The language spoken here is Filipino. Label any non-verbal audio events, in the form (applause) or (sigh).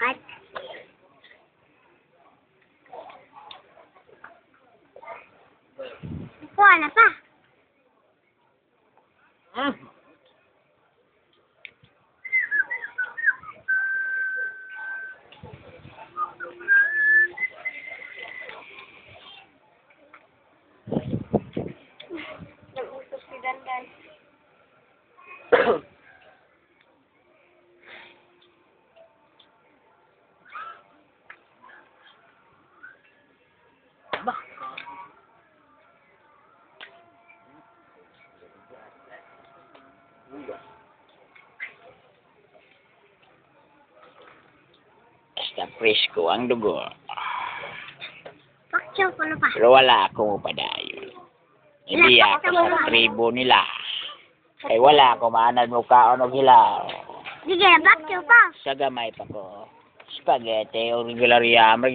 At Kuha ano na pa. Hmm. Nag-utos si Dandan. (coughs) Basta presko ang dugo. Pakyaw ko na pa. Pero wala akong upadayon. Hindi ako sa tribo nila. Kay wala ako maanan mo kaon og hilaw. Sige, pakyaw pa. Sa gamay pa ko. Spaghetti o regular yam,